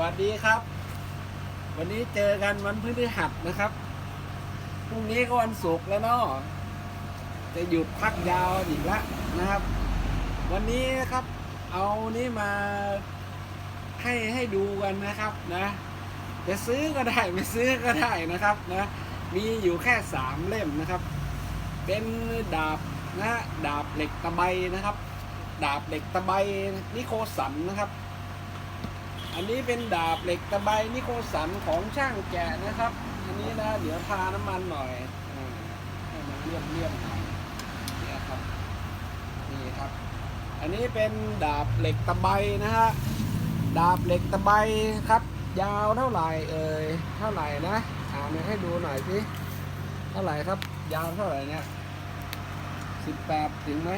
วัสดีครับ วันนี้เจอกันวันพฤหัสนะครับพรุ่งนี้ก็วันศุกร์แล้วเนาะจะหยุดพักยาวอีกละนะครับ วันนี้นะครับ เอานี้มาให้ให้ดูกันนะครับนะ จะซื้อก็ได้ไม่ซื้อก็ได้นะครับนะมีอยู่แค่สามเล่มนะครับ เป็นดาบนะดาบเหล็กตะไบนะครับ ดาบเหล็กตะไบนิโคสันนะครับ อันนี้เป็นดาบเหล็กตะไบนิโคสันของช่างแกะนะครับ อันนี้นะเดี๋ยวทาน้ำมันหน่อยอาให้มันเลี่ยมเลี่ยมหน่อยเนี่ยครับนี่ครับ อันนี้เป็นดาบเหล็กตะไบนะฮะดาบเหล็กตะไบครับ ยาวเท่าไหร่เอ่ยเท่าไหร่นะอ่านให้ดูหน่อยสิเท่าไหร่ครับ ยาวเท่าไหร่เนี่ยสิบแปดถึงไหม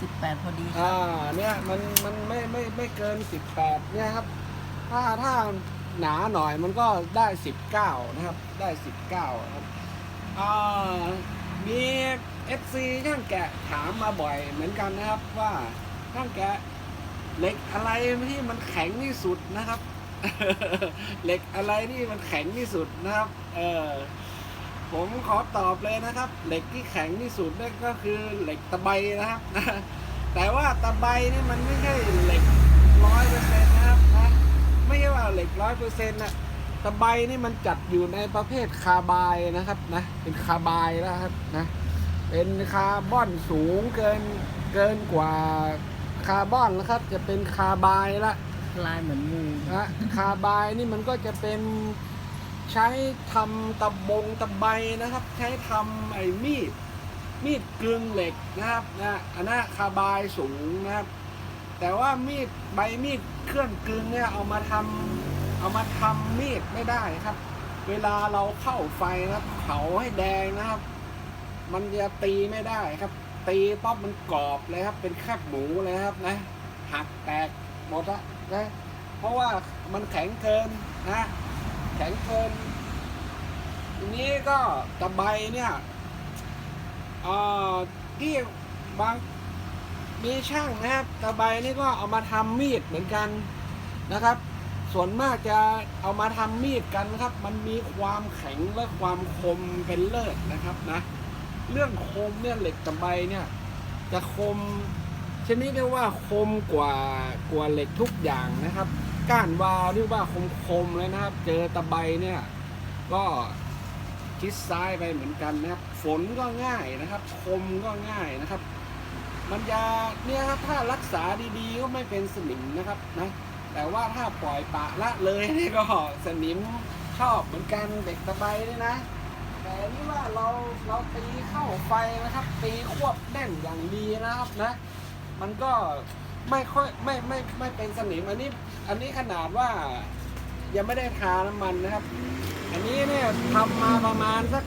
สิบแปดพอดีครัอ่าเนี่ยมันมันไม่ไม่ไม่เกินสิบแปดเนี่ยครับ ถ้าถ้าหนาหน่อยมันก็ได้สิบเก้านะครับ ได้สิบเก้าครับอ่ามีเอฟซีช่างแกะถามมาบ่อยเหมือนกันนะครับว่าช่างแกะเหล็กอะไรที่มันแข็งที่สุดนะครับ เหล็กอะไรที่มันแข็งที่สุดนะครับ เออ ผมขอตอบเลยนะครับ เหล็กที่แข็งที่สุดนั่นก็คือเหล็กตะไบนะครับ แต่ว่าตะไบนี่มันไม่ใช่เหล็กร้อยเปอร์เซ็นต์นะครับนะไม่ใช่ว่าเหล็กร้อยเปอร์เซ็นต์นะตะไบนี่มันจัดอยู่ในประเภทคาร์บายนะครับนะเป็นคาร์บายแล้วครับนะเป็นคาร์บอนสูงเกินเกินกว่าคาร์บอนนะครับ จะเป็นคาร์บายละลายเหมือนงูนะคาร์บายนี่มันก็จะเป็น ใช้ทำตะบงตะไบนะครับ ใช้ทำไอ้มีดมีดกลึงเหล็กนะครับนะอันนั้นคาร์บายสูงนะครับ แต่ว่ามีดใบมีดเครื่องกลึงเนี่ยเอามาทำเอามาทำมีดไม่ได้ครับ เวลาเราเข้าไฟนะครับเผาให้แดงนะครับ มันจะตีไม่ได้ครับ ตีป๊อบมันกรอบเลยครับ เป็นแคบหมูเลยครับนะหักแตกหมดละนะเพราะว่ามันแข็งเกินนะ แข็งเกินทีนี้ก็ตะไบเนี่ยอ่อที่บางมีช่างนะครับตะไบนี่ก็เอามาทำมีดเหมือนกันนะครับ ส่วนมากจะเอามาทำมีดกันนะครับ มันมีความแข็งและความคมเป็นเลิศนะครับนะเรื่องคมเนี่ยเหล็กตะไบเนี่ย จะคมชนิดเรียกว่าคมกว่ากว่าเหล็กทุกอย่างนะครับ ก้านวาวเรียกว่าคมๆเลยนะครับ เจอตะไบเนี่ย ก็ชิดซ้ายไปเหมือนกันนะครับ ฝนก็ง่ายนะครับ คมก็ง่ายนะครับ มันจะเนี่ยครับถ้ารักษาดีๆก็ไม่เป็นสนิมนะครับนะแต่ว่าถ้าปล่อยปะละเลยนี่ก็สนิมชอบเหมือนกันเด็กตะไบเนี่ยนะ แต่นี่ว่าเราเราตีเข้าไฟนะครับ ตีควบแน่นอย่างดีนะครับนะ มันก็ ไม่ค่อยไม่ไม่ไม่เป็นสนิมอันนี้ อันนี้ขนาดว่ายังไม่ได้ทาน้ำมันนะครับ อันนี้เนี่ยทำมาประมาณสัก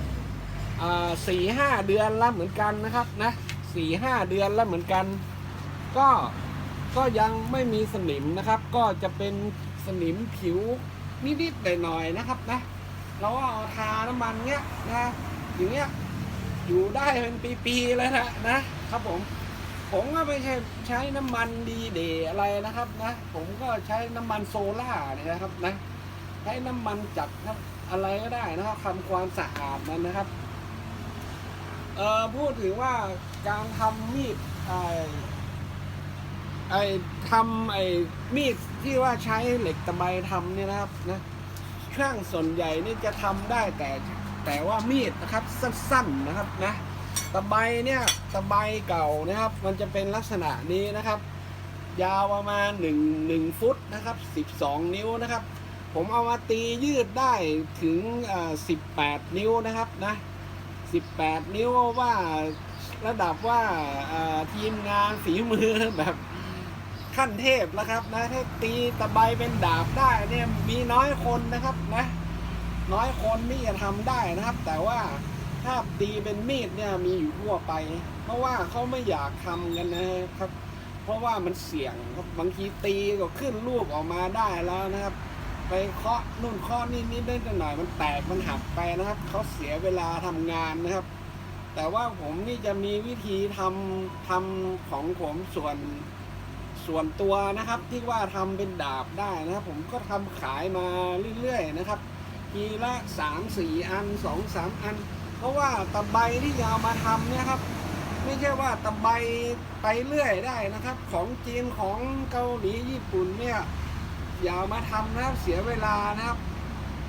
สี่ห้าเดือนแล้วเหมือนกันนะครับนะสี่ห้าเดือนแล้วเหมือนกัน ก็ก็ยังไม่มีสนิมนะครับ ก็จะเป็นสนิมผิวนิดๆหน่อยๆนะครับนะเราก็เอาทาน้ำมันเงี้ยนะอย่างเงี้ยอยู่ได้เป็นปีๆเลยนะนะครับผม ผมก็ไม่ใช่ใช้น้ำมันดีเดอะไรนะครับนะผมก็ใช้น้ำมันโซล่านี่นะครับนะใช้น้ำมันจัดครับอะไรก็ได้นะครับทำความสะอาดมันนะครับเอ่อพูดถึงว่าการทำมีดไอไอทำไอมีดที่ว่าใช้เหล็กตะไบทำเนี่ยนะครับนะช่างส่วนใหญ่นี่จะทำได้แต่แต่ว่ามีดนะครับสั้นๆนะครับนะ ตะไบเนี่ยตะไบเก่านะครับมันจะเป็นลักษณะนี้นะครับ ยาวประมาณ1 1ฟุตนะครับ 12 นิ้วนะครับ ผมเอามาตียืดได้ถึง 18 นิ้วนะครับนะ18 นิ้วว่าระดับว่าอ่าทีมงานฝีมือแบบขั้นเทพแล้วครับนะถ้าตีตะไบเป็นดาบได้เนี่ยมีน้อยคนนะครับนะน้อยคนที่จะทำได้นะครับ แต่ว่า ถ้าตีเป็นมีดเนี่ยมีอยู่ทั่วไป เพราะว่าเขาไม่อยากทำกันนะครับ เพราะว่ามันเสี่ยงครับบางทีตีก็ขึ้นลูกออกมาได้แล้วนะครับ ไปเคาะนู่นเคาะนี่นิดๆหน่อยมันแตกมันหักไปนะครับเขาเสียเวลาทำงานนะครับ แต่ว่าผมนี่จะมีวิธีทำทำของผมส่วนส่วนตัวนะครับ ที่ว่าทำเป็นดาบได้นะครับ ผมก็ทำขายมาเรื่อยๆนะครับทีละสามสี่อันสองสามอัน เพราะว่าตะไบที่จะเอามาทำเนี่ยครับ ไม่ใช่ว่าตะไบไปเรื่อยได้นะครับ ของจีนของเกาหลีญี่ปุ่นเนี่ยอย่าเอามาทำนะครับเสียเวลานะครับ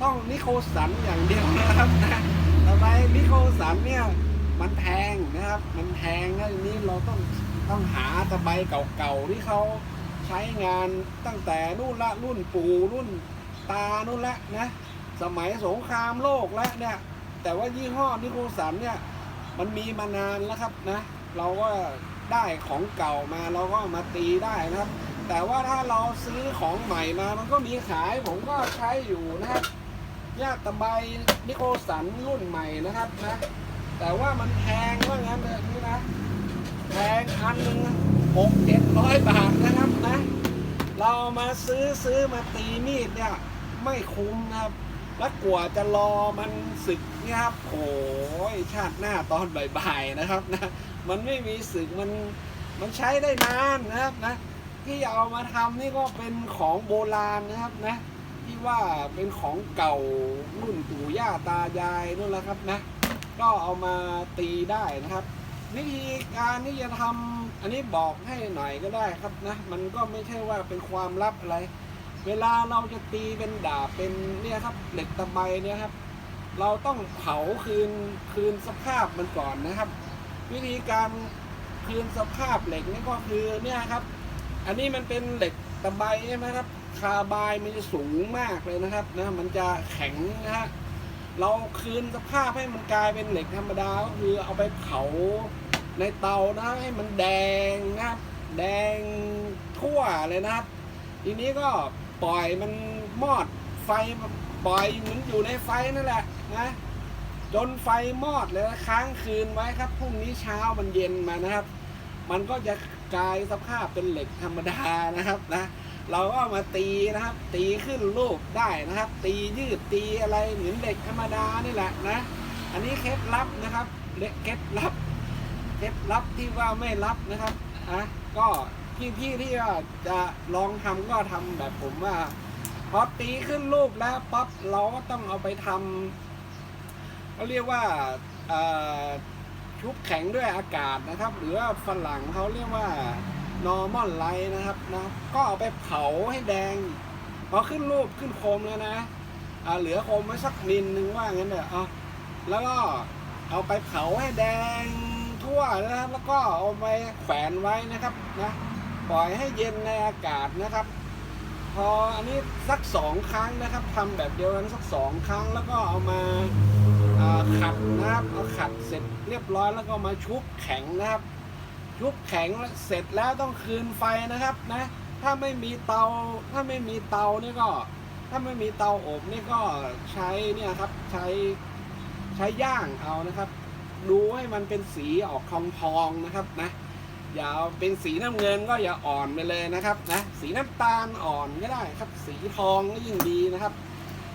ต้องนิโคสันอย่างเดียวนะครับนะตะไบนิโคสันเนี่ยมันแพงนะครับ มันแพงนะนี้เราต้องต้องหาตะไบเก่าๆที่เขาใช้งานตั้งแต่นู่นละรุ่นปู่รุ่นตานู่นละนะสมัยสงครามโลกแล้วเนี่ย แต่ว่ายี่ห้อนิโคสันเนี่ยมันมีมานานแล้วครับนะ เราก็ได้ของเก่ามาเราก็มาตีได้นะครับ แต่ว่าถ้าเราซื้อของใหม่มามันก็มีขายผมก็ใช้อยู่นะครับยาตะไบนิโคสันรุ่นใหม่นะครับนะ แต่ว่ามันแพงว่างั้นเลยนี่นะแพงอันหนึ่งหกเจ็ดร้อยบาทนะครับนะ เรามาซื้อซื้อมาตีมีดเนี่ย ไม่คุ้มนะครับ แล้วกว่าจะรอมันศึกเนี่ยครับโอ้ยชาติหน้าตอนบ่ายๆนะครับนะมันไม่มีศึกมันมันใช้ได้นานนะครับนะที่เอามาทำนี่ก็เป็นของโบราณนะครับนะที่ว่าเป็นของเก่ารุ่นปู่ย่าตายายนู่นแหละครับนะก็เอามาตีได้นะครับ วิธีการที่จะทำอันนี้บอกให้หน่อยก็ได้ครับนะมันก็ไม่ใช่ว่าเป็นความลับอะไร เวลาเราจะตีเป็นดาบเป็นเนี่ยครับเหล็กตะไบเนี่ยครับ เราต้องเผาคืนคืนสภาพมันก่อนนะครับ วิธีการคืนสภาพเหล็กนี่ก็คือเนี่ยครับ อันนี้มันเป็นเหล็กตะไบใช่ไหมครับ คาบายมันจะสูงมากเลยนะครับนะมันจะแข็งนะฮะเราคืนสภาพให้มันกลายเป็นเหล็กธรรมดาก็คือเอาไปเผาในเตานะให้มันแดงนะครับ แดงทั่วเลยนะครับ ทีนี้ก็ ปล่อยมันมอดไฟปล่อยเหมือนอยู่ในไฟนั่นแหละนะจนไฟมอดเลยนะค้างคืนไว้ครับพรุ่งนี้เช้ามันเย็นมานะครับ มันก็จะกลายสภาพเป็นเหล็กธรรมดานะครับนะเราก็มาตีนะครับ ตีขึ้นรูปได้นะครับ ตียืดตีอะไรเหมือนเหล็กธรรมดานี่แหละนะ อันนี้เคล็ดลับนะครับเล็กเคล็ดลับเคล็ดลับที่ว่าไม่ลับนะครับอะก็ พี่ๆที่ว่าจะลองทำก็ทำแบบผมว่าพอตีขึ้นรูปแล้วปั๊บเราก็ต้องเอาไปทำเขาเรียกว่าชุบแข็งด้วยอากาศนะครับ หรือว่าฝรั่งเขาเรียกว่า normal light นะครับนะก็เอาไปเผาให้แดงพอขึ้นรูปขึ้นโคมแล้วนะเหลือโคมไว้สักมิลนึงว่างั้นเถอะเอาแล้วก็เอาไปเผาให้แดงทั่วนะครับ แล้วก็เอาไปแขวนไว้นะครับนะ ปล่อยให้เย็นในอากาศนะครับ พออันนี้สักสองครั้งนะครับทำแบบเดียวกันสักสองครั้งแล้วก็เอามาขัดนะครับเอาขัดเสร็จเรียบร้อยแล้วก็มาชุบแข็งนะครับ ชุบแข็งเสร็จแล้วต้องคืนไฟนะครับนะถ้าไม่มีเตาถ้าไม่มีเตานี่ก็ ถ้าไม่มีเตาอบนี่ก็ใช้เนี่ยครับใช้ใช้ย่างเอานะครับ ดูให้มันเป็นสีออกทองทองๆนะครับนะ อย่าเป็นสีน้ำเงินก็อย่าอ่อนไปเลยนะครับนะสีน้ำตาลอ่อนก็ได้ครับ สีทองก็ยิ่งดีนะครับ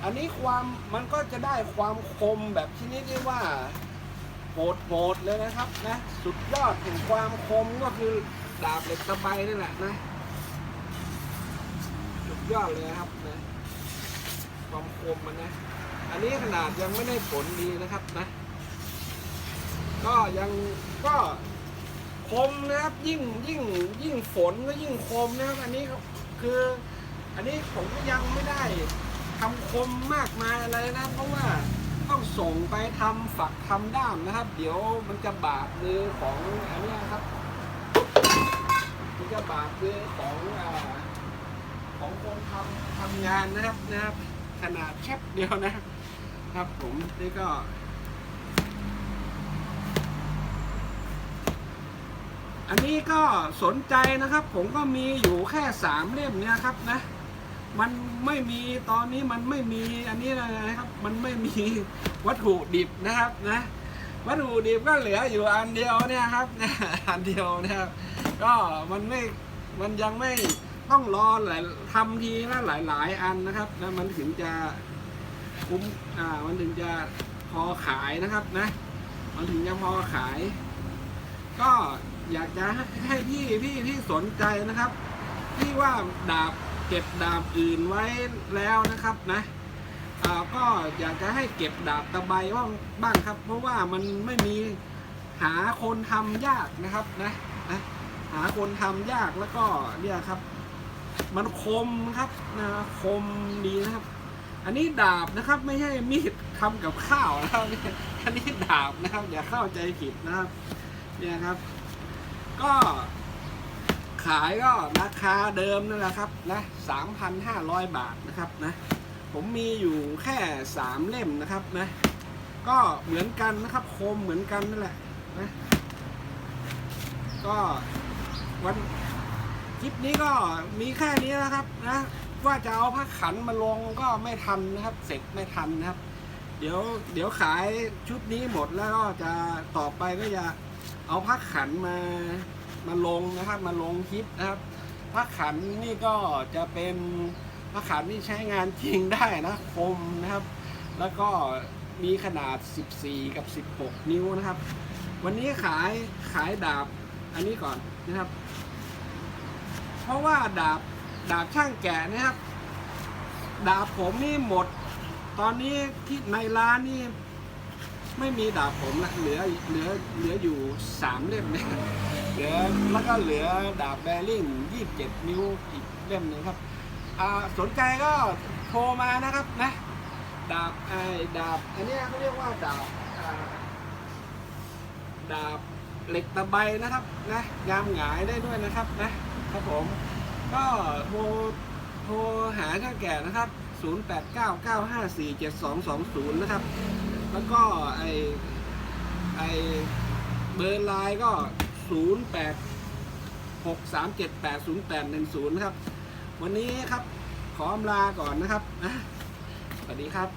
อันนี้ความมันก็จะได้ความคมแบบชนิดที่ว่าโหดโหดๆเลยนะครับนะสุดยอดแห่งความคมก็คือดาบเหล็กตะไบนี่แหละนะสุดยอดเลยครับนะความคมมันนะ อันนี้ขนาดยังไม่ได้ผลดีนะครับนะ ก็ยังก็ คมนะครับยิ่งยิ่งยิ่งฝนก็ยิ่งคมนะครับอันนี้คือ อันนี้ผมก็ยังไม่ได้ทำคมมากมายอะไรนะ เพราะว่าต้องส่งไปทำฝักทำด้ามนะครับ เดี๋ยวมันจะบาดมือของอันนี้ครับมันจะบาดมือของอของคนทำทำงานนะครับนะครับ ขนาดแคบเดียวนะครับผมนี่ก็ อันนี้ก็สนใจนะครับ ผมก็มีอยู่แค่สามเล่มเนี่ยครับนะ มันไม่มีตอนนี้มันไม่มีอันนี้นะครับ มันไม่มีวัตถุดิบนะครับนะวัตถุดิบก็เหลืออยู่อันเดียวเนี่ยครับนะอันเดียวนะครับ ก็มันไม่มันยังไม่ต้องรอหลายทำทีละหลายๆอันนะครับแล้วมันถึงจะคุ้มอ่ามันถึงจะพอขายนะครับนะ มันถึงจะพอขาย ก็ อยากจะให้พี่พี่ที่สนใจนะครับ ที่ว่าดาบเก็บดาบอื่นไว้แล้วนะครับนะก็อยากจะให้เก็บดาบตะไบบ้างบ้างครับ เพราะว่ามันไม่มีหาคนทำยากนะครับนะนะหาคนทำยากแล้วก็เนี่ยครับ มันคมครับนะคมดีนะครับ อันนี้ดาบนะครับไม่ใช่มีดทำกับข้าวนะครับอันนี้ดาบนะครับ อย่าเข้าใจผิดนะครับ เนี่ยครับ ก็ ขายก็ราคาเดิมนั่นแหละครับนะสามพันห้าร้อยบาทนะครับนะ ผมมีอยู่แค่สามเล่มนะครับนะ ก็เหมือนกันนะครับ โคมเหมือนกันนั่นแหละนะ ก็วันคลิปนี้ก็มีแค่นี้นะครับนะว่าจะเอาผ้าขันมาลงก็ไม่ทันนะครับ เสร็จไม่ทันนะครับ เดี๋ยวเดี๋ยวขายชุดนี้หมดแล้วก็จะต่อไปก็จะ เอาผ้าขันมามาลงนะครับมาลงคลิปนะครับผ้าขันนี่ก็จะเป็นผ้าขันที่ใช้งานจริงได้นะคมนะครับ แล้วก็มีขนาด 14 กับ 16 นิ้วนะครับ วันนี้ขายขายดาบอันนี้ก่อนนะครับ เพราะว่าดาบดาบช่างแกะนะครับ ดาบผมนี่หมด ตอนนี้ที่ในร้านนี่ ไม่มีดาบผมละเหลือเหลือเหลืออยู่สามเล่มเนี่ยเหลือแล้วก็เหลือดาบแบริ่งยี่สิบเจ็ดนิ้วอีกเล่มหนึงครับอ่าสนใจก็โทรมานะครับนะดาบไอ้ดาบอันนี้เขาเรียกว่าดาบดาบเหล็กตะไบนะครับนะยามหงายได้ด้วยนะครับนะครับผมก็โทรโทรหาช่าแก่นะครับ 0899547220 นะครับ แล้วก็ไอไอเบอร์ไลน์ก็0863780810นะครับ วันนี้ครับขออำลาก่อนนะครับ สวัสดีครับ